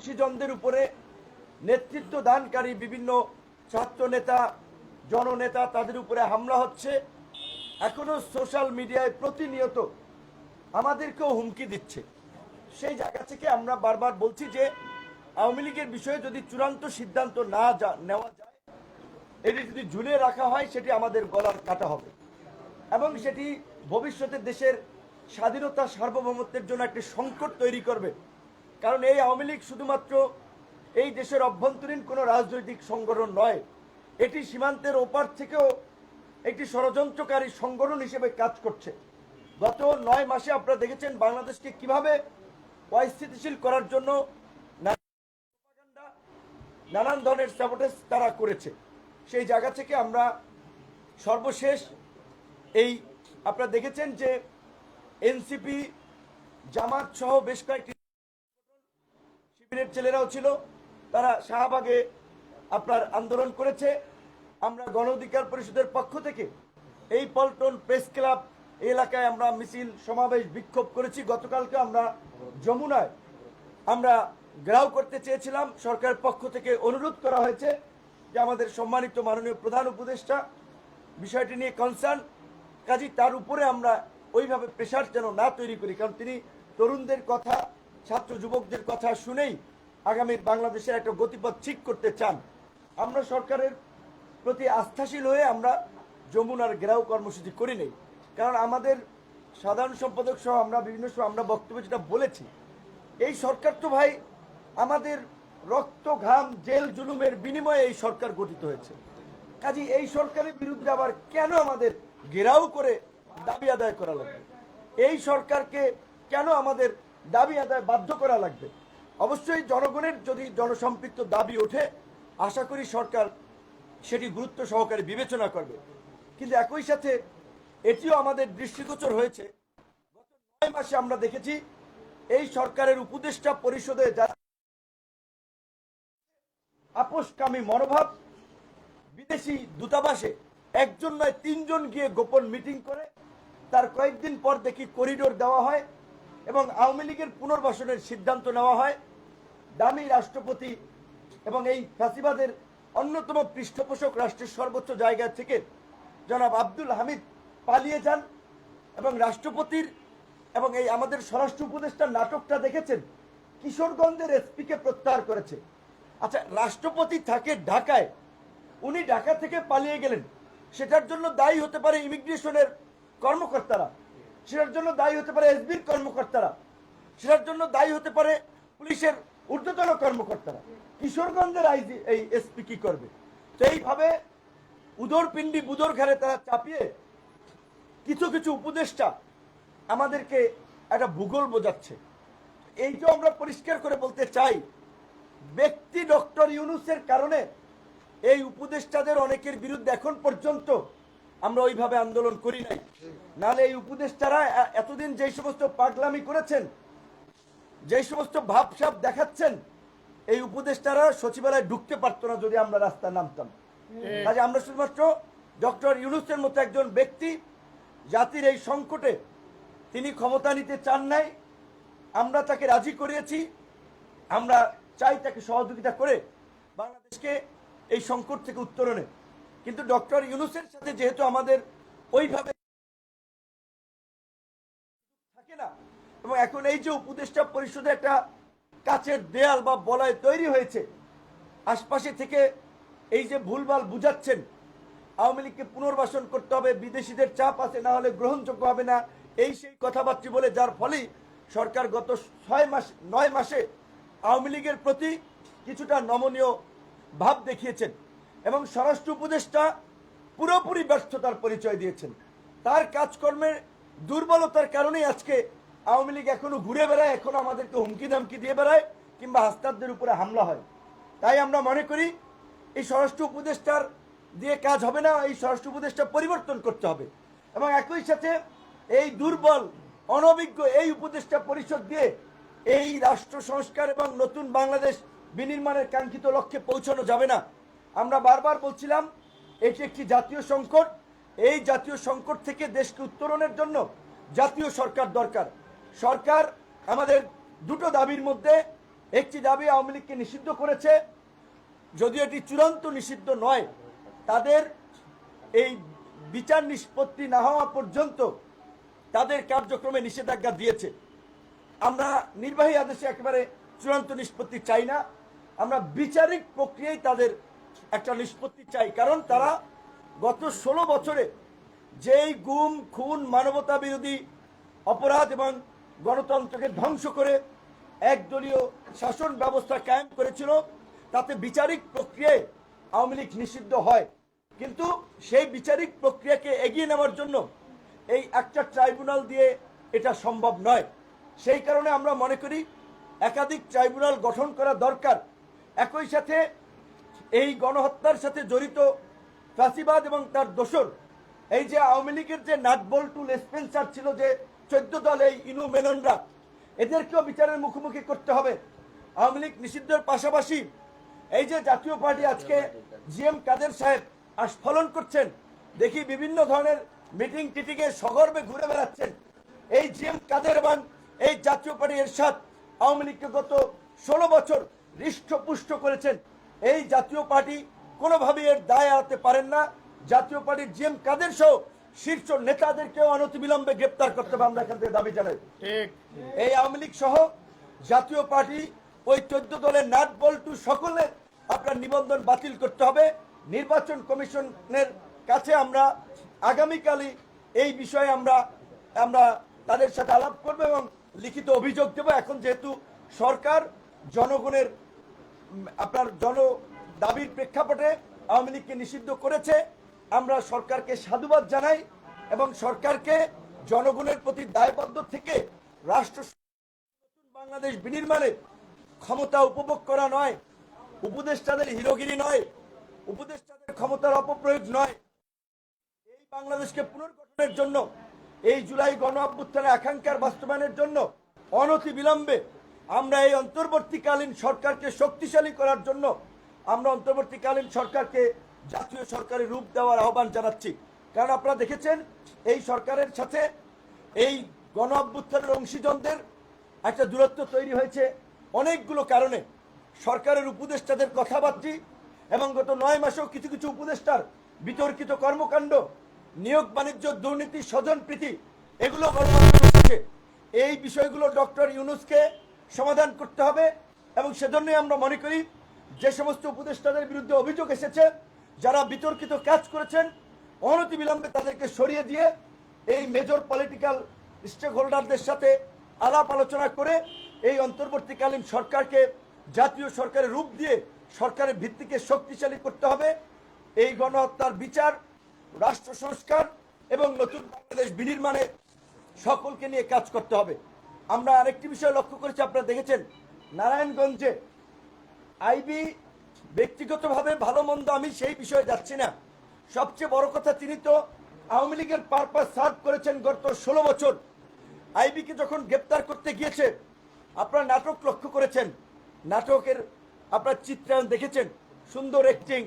মুন্সিজনদের উপরে নেতৃত্ব দানকারী বিভিন্ন ছাত্র নেতা জননেতা তাদের উপরে হামলা হচ্ছে। এখনও সোশ্যাল মিডিয়ায় প্রতিনিয়ত আমাদেরকেও হুমকি দিচ্ছে। সেই জায়গা থেকে আমরা বারবার বলছি যে, আওয়ামী লীগের বিষয়ে যদি চূড়ান্ত সিদ্ধান্ত না নেওয়া যায়, এটি যদি ঝুলে রাখা হয়, সেটি আমাদের গলার কাটা হবে। এবং সেটি ভবিষ্যতে দেশের স্বাধীনতা সার্বভৌমত্বের জন্য একটি সংকট তৈরি করবে। কারণ এই আওয়ামী লীগ শুধুমাত্র এই দেশের অভ্যন্তরীণ কোনো রাজনৈতিক সংগঠন নয়, এটি সীমান্তের ওপার থেকেও একটি ষড়যন্ত্রকারী সংগঠন হিসেবে কাজ করছে। গত নয় মাসে আপনারা দেখেছেন বাংলাদেশকে কীভাবে অস্থিতিশীল করার জন্য নানান ধরনের স্যাবোটেজ তারা করেছে। সেই জায়গা থেকে আমরা সর্বশেষ এই, আপনারা দেখেছেন যে এনসিপি, জামাত সহ বেশ কয়েকটি শিবিরের ছেলেরাও ছিল, তারা শাহবাগে আপনার আন্দোলন করেছে। আমরা গণ অধিকার পরিষদের পক্ষ থেকে এই পল্টন প্রেস ক্লাব এলাকায় আমরা মিছিল, সমাবেশ, বিক্ষোভ করেছি। গতকালকে আমরা যমুনায় আমরা গ্রাউ করতে চেয়েছিলাম। সরকারের পক্ষ থেকে অনুরোধ করা হয়েছে যে আমাদের সম্মানিত মাননীয় প্রধান উপদেষ্টা বিষয়টি নিয়ে কনসার্ন কাজী তার উপরে আমরা ওইভাবে প্রেশার যেন না তৈরি করি। কারণ তিনি তরুণদের কথা ছাত্র যুবকদের কথা শুনেই আগামী বাংলাদেশের একটা গতিপথ ঠিক করতে চান। আমরা সরকারের প্রতি আস্থাশীল হয়ে আমরা যমুনার ঘেরাও কর্মসূচি করি নেই। কারণ আমাদের সাধারণ সম্পাদক সহ আমরা বিভিন্ন সময় আমরা বক্তব্যে যেটা বলেছি, এই সরকার তো ভাই আমাদের রক্ত, ঘাম, জেল, জুলুমের বিনিময়ে এই সরকার গঠিত হয়েছে। কাজী এই সরকারের বিরুদ্ধে আবার কেন আমাদের ঘেরাও করে দাবি আদায় করা লাগবে এই সরকারকে কেন আমাদের দাবি আদায় বাধ্য করা লাগবে। অবশ্যই জনগণের যদি জনসম্পৃক্ত দাবি ওঠে, আশা করি সরকার সেটি গুরুত্ব সহকারে বিবেচনা করবে। কিন্তু একই সাথে এটিও আমাদের দৃষ্টিগোচর হয়েছে, গত নয় মাসে আমরা দেখেছি এই সরকারের উপদেষ্টা পরিষদে যারা আপোষকামী মনোভাব, বিদেশি দূতাবাসে একজন নয় তিনজন গিয়ে গোপন মিটিং করে, তার কয়েকদিন পর দেখি করিডোর দেওয়া হয়। এবং আওয়ামী লীগের পুনর্বাসনের সিদ্ধান্ত নেওয়া হয়। দামি রাষ্ট্রপতি এবং এই ফ্যাসিবাদের অন্যতম পৃষ্ঠপোষক রাষ্ট্রের সর্বোচ্চ জায়গা থেকে জনাব আব্দুল হামিদ পালিয়ে যান এবং রাষ্ট্রপতির এবং এই আমাদের স্বরাষ্ট্র উপদেষ্টার নাটকটা দেখেছেন, কিশোরগঞ্জের এসপিকে প্রত্যাহার করেছে। আচ্ছা রাষ্ট্রপতি থাকে ঢাকায়, উনি ঢাকা থেকে পালিয়ে গেলেন, সেটার জন্য দায়ী হতে পারে ইমিগ্রেশনের কর্মকর্তারা। সেটার জন্য দায়ী হতে পারে এসবির কর্মকর্তারা। সেটার জন্য দায়ী হতে পারে পুলিশের ঊর্ধ্বতন কর্মকর্তারা। কিশোরগঞ্জের আইজি এই এসপি কি করবে? তো এইভাবে উদর পিণ্ডি বুদর ঘরে তারা চাপিয়ে কিছু কিছু উপদেষ্টা আমাদেরকে একটা ভূগোল বোঝাচ্ছে। এইটাও আমরা পরিষ্কার করে বলতে চাই, ব্যক্তি ডক্টর ইউনুসের কারণে এই উপদেষ্টাদের অনেকের বিরুদ্ধে এখন পর্যন্ত আমরা ওইভাবে আন্দোলন করি নাই। নাহলে এই উপদেষ্টারা এতদিন যেই সমস্ত পাগলামি করেছেন যেই সমস্ত ভাবসাব দেখাচ্ছেন এই উপদেষ্টারা সচিবালয়ে ঢুকতে পারতো না যদি আমরা রাস্তায় নামতাম। কাজে আমরা শুধুমাত্র ডক্টর ইউনুসের মতো একজন ব্যক্তি জাতির এই সংকটে তিনি ক্ষমতা নিতে চান নাই আমরা তাকে রাজি করিয়েছি আমরা চাই তাকে সহযোগিতা করে বাংলাদেশকে এই সংকট থেকে উত্তরণে কিন্তু ডক্টর ইউনুসের সাথে যেহেতু আমাদের ওইভাবে থাকে না, এবং এখন এই যে উপদেষ্টা পরিষদে একটা কাচের দেয়াল বা বলয় তৈরি হয়েছে, আশপাশে থেকে এই যে ভুলভাল বুঝাচ্ছেন, আওয়ামী লীগকে পুনর্বাসন করতে হবে, বিদেশিদের চাপ আছে, না হলে গ্রহণযোগ্য হবে না, এই সেই কথাবার্তা বলে যার ফলেই সরকার গত ছয় মাস, নয় মাসে আওয়ামী লীগের প্রতি কিছুটা নমনীয় ভাব দেখিয়েছেন। এবং স্বরাষ্ট্র উপদেষ্টা পুরোপুরি ব্যর্থতার পরিচয় দিয়েছেন। তার কাজকর্মের দুর্বলতার কারণেই আজকে আওয়ামী লীগ এখনও ঘুরে বেড়ায়, এখনও আমাদেরকে হুমকি ধামকি দিয়ে বেড়ায় কিংবা হাস্তাদদের উপরে হামলা হয়। তাই আমরা মনে করি, এই স্বরাষ্ট্র উপদেষ্টার দিয়ে কাজ হবে না, এই স্বরাষ্ট্র উপদেষ্টা পরিবর্তন করতে হবে। এবং একই সাথে এই দুর্বল, অনভিজ্ঞ এই উপদেষ্টা পরিষদ দিয়ে এই রাষ্ট্র সংস্কার এবং নতুন বাংলাদেশ বিনির্মাণের কাঙ্ক্ষিত লক্ষ্যে পৌঁছানো যাবে না। আমরা বারবার বলছিলাম, এটি একটি জাতীয় সংকট। এই জাতীয় সংকট থেকে দেশকে উত্তরণের জন্য জাতীয় সরকার দরকার। সরকার আমাদের দুটো দাবির মধ্যে, একটি দাবি আওয়ামী লীগকে নিষিদ্ধ করেছে। যদিও এটি চূড়ান্ত নিষিদ্ধ নয়, তাদের এই বিচার নিষ্পত্তি না হওয়া পর্যন্ত তাদের কার্যক্রমে নিষেধাজ্ঞা দিয়েছে। আমরা নির্বাহী আদেশে একেবারে চূড়ান্ত নিষ্পত্তি চাই না। আমরা বিচারিক প্রক্রিয়ায় তাদের একটা নিষ্পত্তি চাই। কারণ তারা গত ষোলো বছরে যেই গুম, খুন, মানবতা বিরোধী অপরাধ এবং গণতন্ত্রকে ধ্বংস করে একদলীয় শাসন ব্যবস্থা কায়েম করেছিল, তাতে বিচারিক প্রক্রিয়ায় আওয়ামী লীগ নিষিদ্ধ হয়। কিন্তু সেই বিচারিক প্রক্রিয়াকে এগিয়ে নেওয়ার জন্য এই একটা ট্রাইব্যুনাল দিয়ে এটা সম্ভব নয়। সেই কারণে আমরা মনে করি একাধিক ট্রাইব্যুনাল গঠন করা দরকার। একই সাথে এই গণহত্যার সাথে জড়িত ফাঁসিবাদ এবং তার দোসর এই যে আওয়ামী লীগের যে নাটবল্টু স্পেন্সার ছিল যে চোদ্দ দল এই ইনু মেননরা, এদেরকেও বিচারের মুখোমুখি করতে হবে। আওয়ামী লীগ নিষিদ্ধের পাশাপাশি এই যে জাতীয় পার্টি আজকে জিএম কাদের সাহেব আস্ফলন করছেন, দেখি বিভিন্ন ধরনের মিটিং টিটিংয়ে সগর্বে ঘুরে বেড়াচ্ছেন। এই জিএম কাদের এবং এই জাতীয় পার্টি এরশাদ আওয়ামী লীগকে গত ষোলো বছর হৃষ্টপুষ্ট করেছেন। এই জাতীয় পার্টি কোনোভাবে এর দায় এড়াতে পারেন না। জাতীয় পার্টির জিএম কাদের সহ শীর্ষ নেতাদেরকেও অনতিবিলম্বে গ্রেপ্তার করতে হবে আমরা এখান থেকে দাবি জানাই। ঠিক। এই আওয়ামী লীগ সহ জাতীয় পার্টি ওই চোদ্দ দলের নাট বল্টু সকলে আপনার নিবন্ধন বাতিল করতে হবে। নির্বাচন কমিশনের কাছে আমরা আগামীকালই এই বিষয়ে আমরা আমরা তাদের সাথে আলাপ করব এবং লিখিত অভিযোগ দেব। এখন যেহেতু সরকার জনগণের আপনার জন দাবির প্রেক্ষাপটে আওয়ামী লীগকে নিষিদ্ধ করেছে। আমরা সরকারকে সাধুবাদ জানাই এবং সরকারকে জনগণের প্রতি দায়বদ্ধ থেকে রাষ্ট্র বাংলাদেশ বিনির্মাণে ক্ষমতা উপভোগ করা নয়, উপদেষ্টাদের হিরোগিরি নয়, উপদেষ্টাদের ক্ষমতার অপপ্রয়োগ নয়। এই বাংলাদেশকে পুনর্গঠনের জন্য, এই জুলাই গণ অভ্যুত্থানের আকাঙ্ক্ষার বাস্তবায়নের জন্য অনতি বিলম্বে আমরা এই অন্তর্বর্তীকালীন সরকারকে শক্তিশালী করার জন্য আমরা অন্তর্বর্তীকালীন সরকারকে জাতীয় সরকারের রূপ দেওয়ার আহ্বান জানাচ্ছি। কারণ আপনারা দেখেছেন, এই সরকারের সাথে এই গণ অভ্যুত্থানের অংশীজনদের একটা দূরত্ব তৈরি হয়েছে অনেকগুলো কারণে। সরকারের উপদেষ্টাদের কথাবার্তি এবং গত নয় মাসেও কিছু কিছু উপদেষ্টার বিতর্কিত কর্মকাণ্ড, নিয়োগ, বাণিজ্য, দুর্নীতি স্বজন প্রীতি এগুলো গণমাধ্যমে এই বিষয়গুলো ডক্টর ইউনুসকে সমাধান করতে হবে এবং সেজন্যই আমরা মনে করি যে সমস্ত উপদেষ্টাদের বিরুদ্ধে অভিযোগ এসেছে, যারা বিতর্কিত কাজ করেছেন অনতিবিলম্বে তাদেরকে সরিয়ে দিয়ে এই মেজর পলিটিক্যাল স্টেক হোল্ডারদের সাথে আলাপ আলোচনা করে এই অন্তর্বর্তীকালীন সরকারকে জাতীয় সরকারের রূপ দিয়ে সরকারের ভিত্তিকে শক্তিশালী করতে হবে। এই গণহত্যার বিচার, রাষ্ট্র সংস্কার এবং নতুন বাংলাদেশ বিনির্মাণে সকলকে নিয়ে কাজ করতে হবে। আমরা আরেকটি বিষয় লক্ষ্য করেছি, আপনারা দেখেছেন, নারায়ণগঞ্জে আইবি ব্যক্তিগতভাবে ভালো মন্দ আমি সেই বিষয়ে যাচ্ছি না। সবচেয়ে বড় কথা, তিনি তো আওয়ামী লীগের পারপাস সার্ভ করেছেন গত ষোলো বছর। আইবিকে যখন গ্রেপ্তার করতে গিয়েছে, আপনার নাটক লক্ষ্য করেছেন। নাটকের আপনার চিত্রায়ন দেখেছেন, সুন্দর অ্যাক্টিং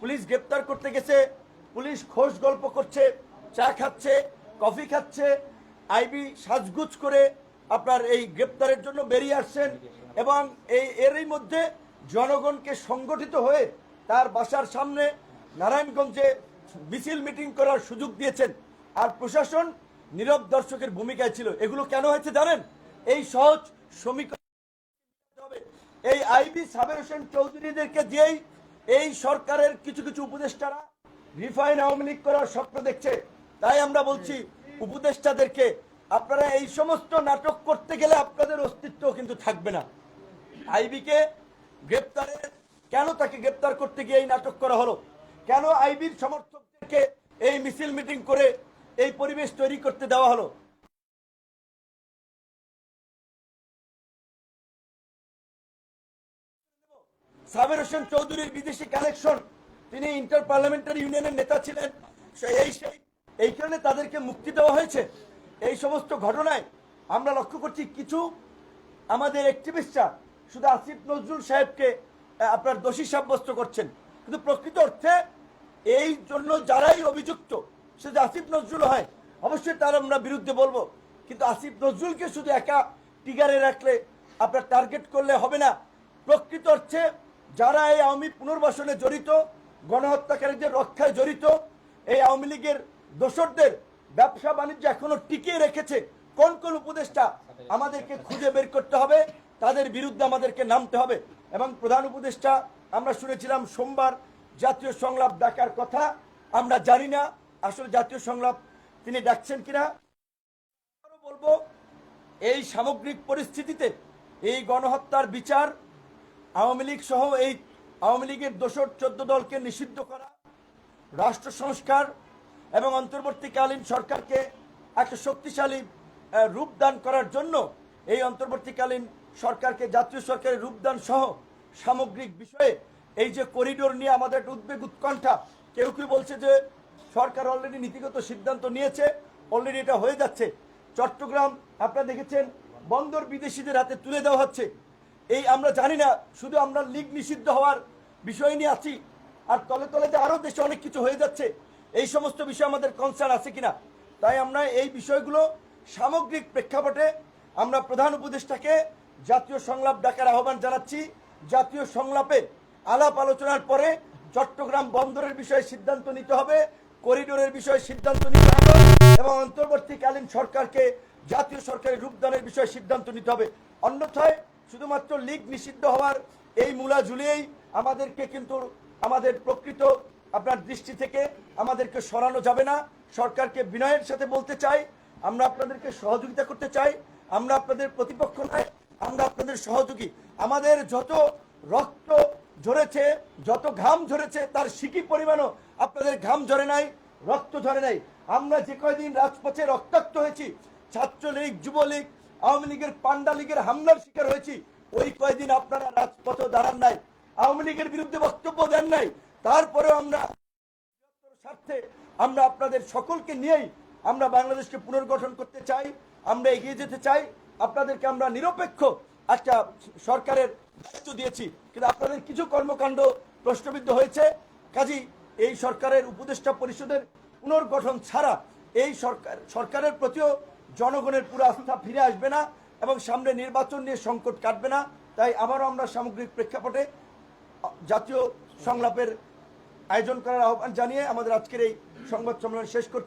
পুলিশ গ্রেপ্তার করতে গেছে, পুলিশ খোঁজ গল্প করছে, চা খাচ্ছে, কফি খাচ্ছে। আইবি সাজগুজ করে আপনার এই গ্রেপ্তারের জন্য বেরিয়ে আসছেন এবং এই এরই মধ্যে জনগণকে সংগঠিত হয়ে তার বাসার সামনে নারায়ণগঞ্জে মিছিল মিটিং করার সুযোগ দিয়েছেন। আর প্রশাসন নীরব দর্শকের ভূমিকায় ছিল। এগুলো কেন হয়েছে জানেন? এই সহজ সমীকরণ এই আইবি সাবের হোসেন চৌধুরীদেরকে দিয়েই এই সরকারের কিছু কিছু উপদেষ্টারা রিফাইন আওয়ামী লীগ করার স্বপ্ন দেখছে। তাই আমরা বলছি, উপদেষ্টাদেরকে আপনারা এই সমস্ত নাটক করতে গেলে আপনাদের অস্তিত্ব কিন্তু থাকবে না। আইবিকে গ্রেপ্তারের, কেন তাকে গ্রেপ্তার করতে গিয়ে এই নাটক করা হলো? কেন আইবির সমর্থকদেরকে এই মিছিল মিটিং করে এই পরিবেশ তৈরি করতে দেওয়া হলো? সাবের হোসেন চৌধুরীর বিদেশি কালেকশন। তিনি ইন্টার পার্লামেন্টারি ইউনিয়নের নেতা ছিলেন। এই কারণে তাদেরকে মুক্তি দেওয়া হয়েছে। এই সমস্ত ঘটনায় আমরা লক্ষ্য করছি কিছু আমাদের অ্যাক্টিভিস্টরা শুধু আসিফ নজরুল সাহেবকে আপনার দোষী সাব্যস্ত করছেন। কিন্তু প্রকৃত অর্থে এই জন্য যারাই অভিযুক্ত, সে যে আসিফ নজরুল হয়, অবশ্যই তার আমরা বিরুদ্ধে বলব। কিন্তু আসিফ নজরুলকে শুধু একা টিগারে রাখলে, আপনার টার্গেট করলে হবে না। প্রকৃত অর্থে যারা এই আওয়ামী পুনর্বাসনে জড়িত, গণহত্যাকারীদের রক্ষায় জড়িত, এই আওয়ামী লীগের দোসরদের ব্যবসা বাণিজ্য এখনও টিকিয়ে রেখেছে। কোন কোন উপদেষ্টা আমাদেরকে খুঁজে বের করতে হবে, তাদের বিরুদ্ধে আমাদেরকে নামতে হবে। এবং প্রধান উপদেষ্টা, আমরা শুনেছিলাম সোমবার জাতীয় সংলাপ ডাকার কথা, আমরা জানি না আসলে জাতীয় সংলাপ তিনি ডাকছেন কিনা। বলব, এই সামগ্রিক পরিস্থিতিতে এই গণহত্যার বিচার, আওয়ামী লীগ সহ এই আওয়ামী লীগের দোসর চোদ্দ দলকে নিষিদ্ধ করা, রাষ্ট্র সংস্কার এবং অন্তর্বর্তীকালীন সরকারকে একটা শক্তিশালী রূপদান করার জন্য এই অন্তর্বর্তীকালীন সরকারকে, জাতীয় সরকারের রূপদান সহ সামগ্রিক বিষয়ে এই যে করিডোর নিয়ে আমাদের একটা উদ্বেগ উৎকণ্ঠা, কেউ কেউ বলছে যে সরকার অলরেডি নীতিগত সিদ্ধান্ত নিয়েছে অলরেডি এটা হয়ে যাচ্ছে। চট্টগ্রাম, আপনারা দেখেছেন, বন্দর বিদেশিদের হাতে তুলে দেওয়া হচ্ছে। এই আমরা জানি না, শুধু আমরা লীগ নিষিদ্ধ হওয়ার বিষয় নিয়ে আছি, আর তলে তলে যে আরও দেশে অনেক কিছু হয়ে যাচ্ছে। এই সমস্ত বিষয় আমাদের কনসার্ন আছে কিনা? তাই আমরা এই বিষয়গুলো সামগ্রিক প্রেক্ষাপটে আমরা প্রধান উপদেষ্টাকে জাতীয় সংলাপ ডাকার আহ্বান জানাচ্ছি। জাতীয় সংলাপে আলাপ আলোচনার পরে চট্টগ্রাম বন্দরের বিষয়ে সিদ্ধান্ত নিতে হবে, করিডোরের বিষয়ে সিদ্ধান্ত নিতে হবে এবং অন্তর্বর্তীকালীন সরকারকে জাতীয় সরকারের রূপদানের বিষয়ে সিদ্ধান্ত নিতে হবে। অন্যথায় শুধুমাত্র লীগ নিষিদ্ধ হওয়ার এই মূলা ঝুলিয়েই আমাদেরকে কিন্তু আমাদের প্রকৃত আপনার দৃষ্টি থেকে আমাদেরকে সরানো যাবে না। সরকারকে বিনয়ের সাথে বলতে চাই, আমরা আপনাদেরকে সহযোগিতা করতে চাই, আমরা আপনাদের প্রতিপক্ষ নয়, আমরা আপনাদের সহযোগী। আমাদের যত রক্ত ঝরেছে, যত ঘাম ঝরেছে, তার সিকি পরিমাণও আপনাদের ঘাম ঝরে নাই, রক্ত ঝরে নাই। আমরা যে কয়দিন রাজপথে রক্তাক্ত হয়েছি, ছাত্রলীগ, যুবলীগ, আওয়ামী লীগের পান্ডা লীগের হামলার শিকার হয়েছি, ওই কয়দিন আপনারা রাজপথে দাঁড়ান নাই, আওয়ামী লীগের বিরুদ্ধে বক্তব্য দেন নাই তারপরেও আমরা স্বার্থে আমরা আপনাদের সকলকে নিয়েই আমরা বাংলাদেশকে পুনর্গঠন করতে চাই, আমরা এগিয়ে যেতে চাই। আপনাদেরকে আমরা নিরপেক্ষ একটা সরকারের দায়িত্ব দিয়েছি। কিন্তু আপনাদের কিছু কর্মকাণ্ড প্রশ্নবিদ্ধ হয়েছে। কাজী, এই সরকারের উপদেষ্টা পরিষদের পুনর্গঠন ছাড়া এই সরকার, সরকারের প্রতিও জনগণের পুরো আস্থা ফিরে আসবে না এবং সামনে নির্বাচন নিয়ে সংকট কাটবে না। তাই আবারও আমরা সামগ্রিক প্রেক্ষাপটে জাতীয় সংলাপের আয়োজন করার আহ্বান জানিয়ে আমাদের আজকের এই সংবাদ সম্মেলন শেষ করছি।